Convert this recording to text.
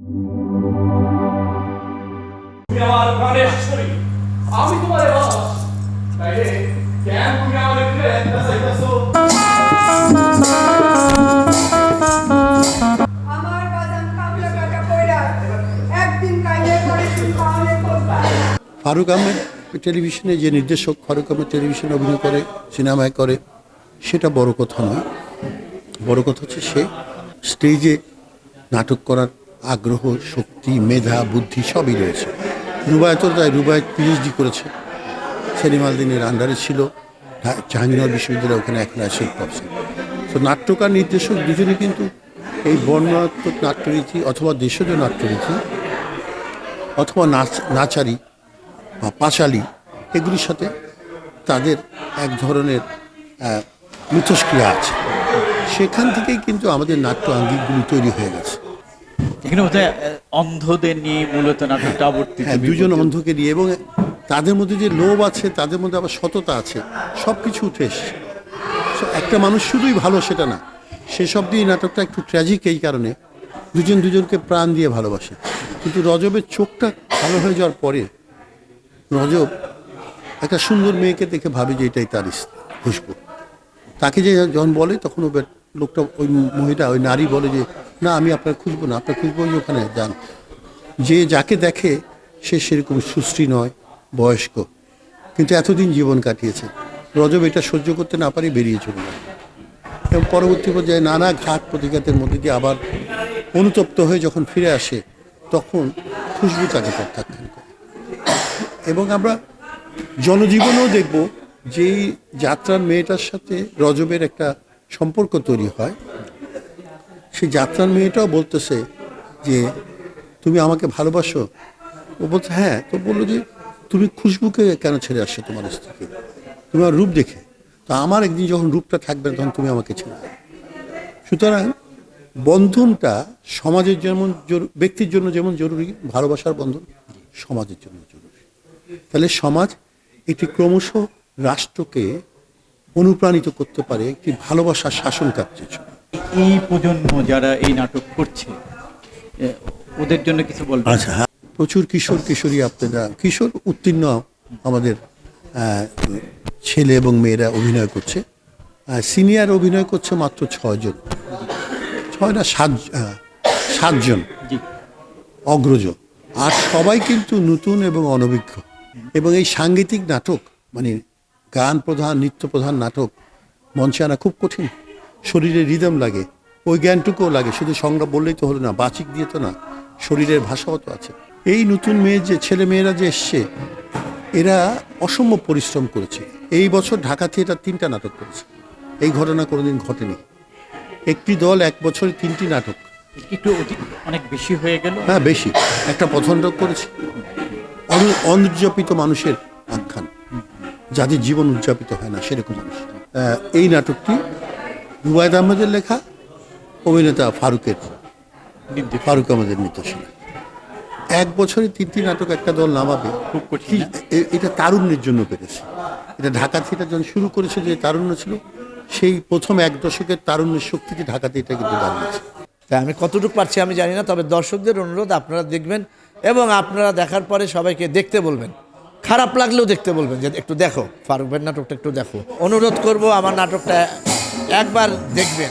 তুমি আমার প্রাণের শরী আমি তোমার বাস তাইলে কেন তুমি আমাদের ফিরে চাইতেছো আমার বাদাম কামলা কাটা কইরা একদিন কাইলে করে তুমি পাওনে করবা। ফারুক আহমেদ টেলিভিশনে যে নির্দেশক ফারুক আহমেদ টেলিভিশনে অভিনয় করে সিনেমায় করে সেটা বড় কথা নয়। বড় কথা হচ্ছে সে স্টেজে নাটক করার আগ্রহ, শক্তি, মেধা, বুদ্ধি সবই রয়েছে। রুবায়তও তাই, রুবায়ত পিএইচডি করেছে। সেলিম আলদিনের আন্ডারে ছিল। জাহাঙ্গীরনগর বিশ্ববিদ্যালয় ওখানে এখন অ্যাসোসিয়েট প্রফেসর তো নাট্যকার নির্দেশক দুজনে কিন্তু এই বর্ণনাত্মক নাট্যরীতি অথবা দেশজ নাট্যরীতি অথবা নাচ নাচারি বা পাঁচালি এগুলির সাথে তাদের এক ধরনের মিথস্ক্রিয়া আছে। সেখান থেকেই কিন্তু আমাদের নাট্য আঙ্গিকগুলি তৈরি হয়ে গেছে। এখানে বোধহয় অন্ধদের নিয়ে মূলত নাটকটা আবর্তিত হ্যাঁ দুজন অন্ধকে নিয়ে এবং তাদের মধ্যে যে লোভ আছে তাদের মধ্যে আবার সততা আছে সব কিছু উঠে এসছে। একটা মানুষ শুধুই ভালো সেটা না সেসব দিয়ে নাটকটা একটু ট্র্যাজিক এই কারণে দুজন দুজনকে প্রাণ দিয়ে ভালোবাসে। কিন্তু রজবের চোখটা ভালো হয়ে যাওয়ার পরে রজব একটা সুন্দর মেয়েকে দেখে ভাবে যে এটাই তার খুশবু। তাকে যে যখন বলে তখন ও লোকটা ওই মহিলা ওই নারী বলে যে না, আমি আপনার খুঁজবো না আপনার খুঁজবো ওই ওখানে, যান। যে যাকে দেখে সে সেরকম সুশ্রী নয়, বয়স্ক। কিন্তু এতদিন জীবন কাটিয়েছে। রজব এটা সহ্য করতে না পারে, বেরিয়ে চলে এবং পরবর্তী পর্যায়ে নানা ঘাট প্রতিঘাতের মধ্যে দিয়ে আবার অনুতপ্ত হয়ে যখন ফিরে আসে, তখন খুশবু তাকে প্রত্যাখ্যান করে। এবং আমরা জনজীবনেও দেখব যে এই যাত্রার মেয়েটার সাথে রজবের একটা সম্পর্ক তৈরি হয়। সেই যাত্রার মেয়েটাও বলতেছে যে, তুমি আমাকে ভালোবাসো? ও বলছে হ্যাঁ। তো বলল যে, তুমি খুশবুকে কেন ছেড়ে আসছো তোমার স্ত্রীকে? তোমার রূপ দেখে? তো আমার একদিন যখন রূপটা থাকবে তখন তুমি আমাকে ছেড়ে সুতরাং বন্ধনটা সমাজের যেমন ব্যক্তির জন্য যেমন জরুরি, ভালোবাসার বন্ধন সমাজের জন্য জরুরি। তাহলে সমাজ একটি ক্রমশ রাষ্ট্রকে অনুপ্রাণিত করতে পারে, একটি ভালোবাসার শাসন কার্যের জন্য। এই প্রজন্ম যারা এই নাটক করছে ওদের জন্য কিছু বলবেন? আচ্ছা হ্যাঁ। প্রচুর কিশোর কিশোরী আপনারা কিশোর উত্তীর্ণ আমাদের ছেলে এবং মেয়েরা অভিনয় করছে। সিনিয়র অভিনয় করছে মাত্র ছয়জন। ছয় না সাত সাতজন অগ্রজ। আর সবাই কিন্তু নতুন এবং অনভিজ্ঞ। এবং এই সাংগীতিক নাটক মানে গান প্রধান নৃত্য প্রধান নাটক মঞ্চে আনা খুব কঠিন। শরীরে রিদম লাগে ওই জ্ঞানটুকুও লাগে শুধু সংজ্ঞা বললেই তো হলো না বাচিক দিয়ে তো না শরীরের ভাষাও তো আছে। এই নতুন মেয়ে যে ছেলে মেয়েরা যে এসছে এরা অসম্ভব পরিশ্রম করেছে। এই বছর ঢাকা থিয়েটার তিনটা নাটক করেছে। এই ঘটনা কোনোদিন ঘটেনি। একটি দল এক বছরে তিনটি নাটক। একটু অনেক বেশি হয়ে গেল? হ্যাঁ বেশি। একটা পছন্দ করেছি। অন- অনুজ্জাপিত মানুষের আখ্যান। যাদের জীবন উদযাপিত হয় না সেরকম মানুষ। এই নাটকটি রুবায়দ আহমেদের লেখা অভিনেতা ফারুকের। ফারুক আহমেদের নির্দেশনা। এক বছরে তিনটি নাটক একটা দল নামাবে খুব কঠিন এ- এটা তারুণ্যের জন্য পেরেছে। এটা ঢাকা থিয়েটার যখন শুরু করেছে যে তারুণ্য ছিল সেই প্রথম এক দশকের তারুণ্যের শক্তিতে ঢাকাতে এটা কিন্তু দাঁড়িয়েছে। তাই আমি কতটুকু পারছি আমি জানি না তবে দর্শকদের অনুরোধ আপনারা দেখবেন এবং আপনারা দেখার পরে সবাইকে দেখতে বলবেন। খারাপ লাগলেও দেখতে বলবেন যে একটু দেখো ফারুক ভাইয়ের নাটকটা একটু দেখো। অনুরোধ করব আমার নাটকটা একবার দেখবেন।